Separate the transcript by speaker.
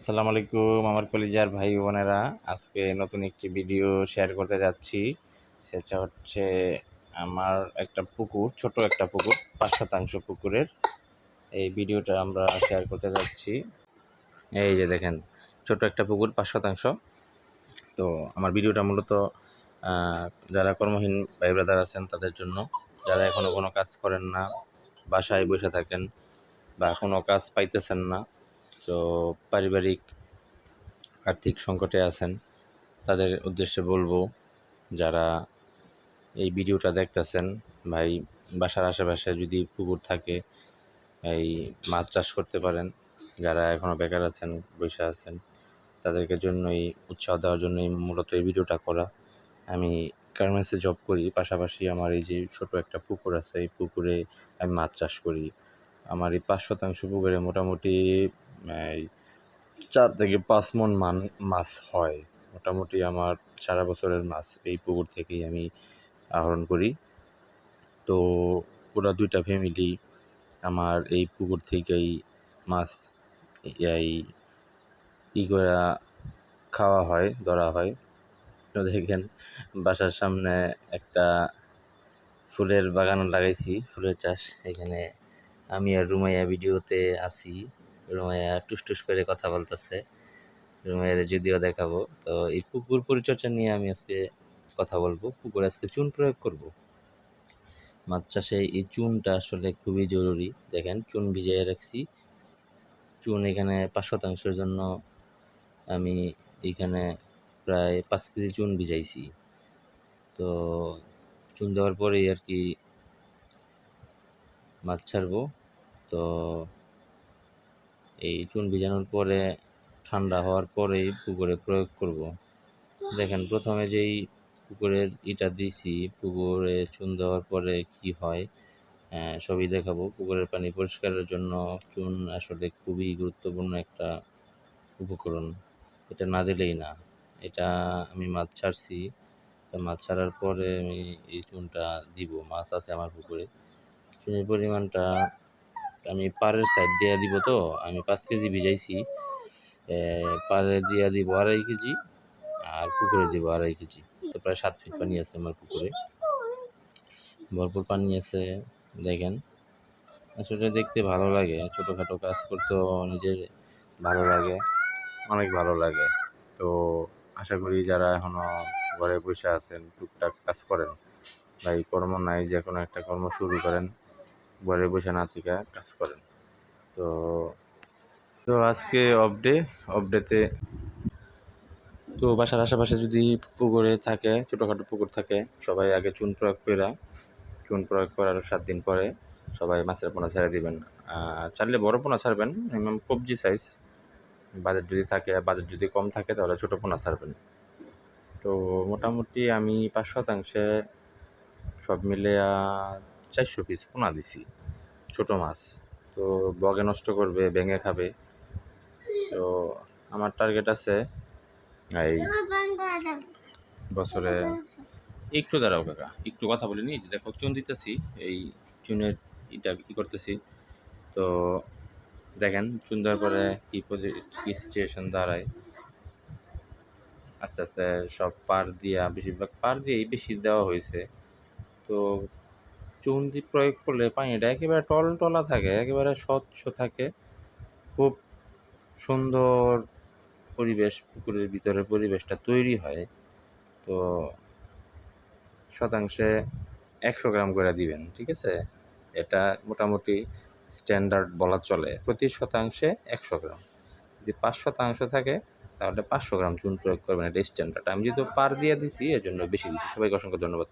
Speaker 1: আসসালামু আলাইকুম আমার কলিজার ভাই বোনেরা। আজকে নতুন একটি ভিডিও শেয়ার করতে যাচ্ছি। সেটা হচ্ছে আমার একটা পুকুর, ছোট একটা পুকুর, পাঁচ শতাংশ পুকুরের। এই ভিডিওটা আমরা শেয়ার করতে যাচ্ছি। এই যে দেখেন, ছোট একটা পুকুর, পাঁচ শতাংশ। তো আমার ভিডিওটা মূলত যারা কর্মহীন ভাই ব্রাদার আছেন, তাদের জন্য। যারা এখনও কোনো কাজ করেন না, বাসায় বসে থাকেন বা কোনো কাজ পাইতেছেন না তো পারিবারিক আর্থিক সংকটে আছেন। তাদের উদ্দেশ্যে বলব, যারা এই ভিডিওটা দেখতেছেন, ভাই, বাসার আশেপাশে যদি পুকুর থাকে, এই মাছ চাষ করতে পারেন। যারা এখনও বেকার আছেন, বসে আছেন, তাদেরকে জন্যই, উৎসাহ দেওয়ার জন্যই মূলত এই ভিডিওটা করা। আমি গার্মেন্টসে জব করি, পাশাপাশি আমার এই যে ছোট একটা পুকুর আছে, এই পুকুরে আমি মাছ চাষ করি। আমার এই পাঁচ শতাংশ পুকুরে মোটামুটি চার থেকে পাঁচ মন মান, মাছ হয়। মোটামুটি আমার সারা বছরের মাছ এই পুকুর থেকেই আমি আহরণ করি। তো পুরো দুইটা ফ্যামিলি আমার এই পুকুর থেকেই মাছ এই ই করে খাওয়া হয়, ধরা হয়। তো দেখেন, বাসার সামনে একটা ফুলের বাগান লাগাইছি, ফুলের চাষ। এখানে আমি আর রুমাইয়া ভিডিওতে আছি। রুমাইয়া টুস টুস করে কথা বলতেছে। রুমাইয়ার যদিও দেখাবো। তো এই পুকুর পরিচর্যা নিয়ে আমি আজকে কথা বলব। পুকুরে আজকে চুন প্রয়োগ করব। মাছ চাষে এই চুনটা আসলে খুবই জরুরি। দেখেন, চুন ভিজিয়ে রাখছি। চুন এখানে পাঁচ শতাংশের জন্য আমি এখানে প্রায় পাঁচ কেজি চুন ভিজাইছি। তো চুন দেওয়ার পরেই আর কি মাছ ছাড়বো। তো এই চুন ভিজানোর পরে ঠান্ডা হওয়ার পরেই পুকুরে প্রয়োগ করব। দেখেন, প্রথমে যেই পুকুরের ইটা দিছি, পুকুরে চুন দেওয়ার পরে কি হয় সবই দেখাবো। পুকুরের পানি পরিষ্কারের জন্য চুন আসলে খুবই গুরুত্বপূর্ণ একটা উপকরণ। এটা না দিলেই না। এটা আমি মাছ ছাড়ছি। মাছ ছাড়ার পরে আমি এই চুনটা দিব। মাছ আছে আমার পুকুরে। চুনের পরিমাণটা আমি পাড়ের সাইড দিয়ে দিব তো, আমি পাঁচ কেজি ভিজাইছি। পাড়ে দিয়ে দিব আড়াই কেজি, আর পুকুরে দিব আড়াই কেজি। তো প্রায় সাত ফিট পানি আছে আমার পুকুরে। ভরপুর পানি আছে, দেখেন। আসলে দেখতে ভালো লাগে, ছোটোখাটো কাজ করতেও নিজের ভালো লাগে, অনেক ভালো লাগে। তো আশা করি যারা এখনও ঘরে বসে আছেন, টুকটাক কাজ করেন, বা এই কর্ম নাই, যে কোনো একটা কর্ম শুরু করেন ঘরে বসে না থেকে কাজ করেন। তো তো আজকে অফ ডে অফ ডেতে তো বাসার আশেপাশে যদি পুকুরে থাকে, ছোটোখাটো পুকুর থাকে, সবাই আগে চুন প্রয়োগ করে চুন প্রয়োগ করার সাত দিন পরে সবাই মাছের পোনা ছেড়ে দিবেন। চাইলে বড় পোনা ছাড়বেন মিনিমাম কবজি সাইজ বাজেট যদি থাকে বাজেট যদি কম থাকে, তাহলে ছোটো পোনা ছাড়বেন। তো মোটামুটি আমি পাঁচ শতাংশে সব মিলে চারশো পিস পোনা দিছি, ছোটো মাছ। তো বগে নষ্ট করবে, ভেঙে খাবে। তো আমার টার্গেট আছে এই বছরে একটু দাঁড়াও কাকা, একটু কথা বলে নিই। যে দেখো, চুন দিতেছি, এই চুনের এটা কি করতেছি। তো দেখেন, চুন দেওয়ার পরে কী কি সিচুয়েশন দাঁড়ায়। আস্তে আস্তে সব পার দিয়া, বেশিরভাগ পার দিয়েই বেশি দেওয়া হয়েছে। তো চুন দিয়ে প্রয়োগ করলে পানিটা একেবারে টল টলা থাকে, একেবারে স্বচ্ছ থাকে। খুব সুন্দর পরিবেশ, পুকুরের ভিতরে পরিবেশটা তৈরি হয়। তো শতাংশে একশো গ্রাম করে দিবেন, ঠিক আছে? এটা মোটামুটি স্ট্যান্ডার্ড বলা চলে। প্রতি শতাংশে একশো গ্রাম। যদি পাঁচ শতাংশ থাকে, তাহলে পাঁচশো গ্রাম চুন প্রয়োগ করবেন, এটা স্ট্যান্ডার্ড আমি যেহেতু পার দিয়ে দিছি এর জন্য বেশি দিচ্ছি। সবাইকে অসংখ্য ধন্যবাদ।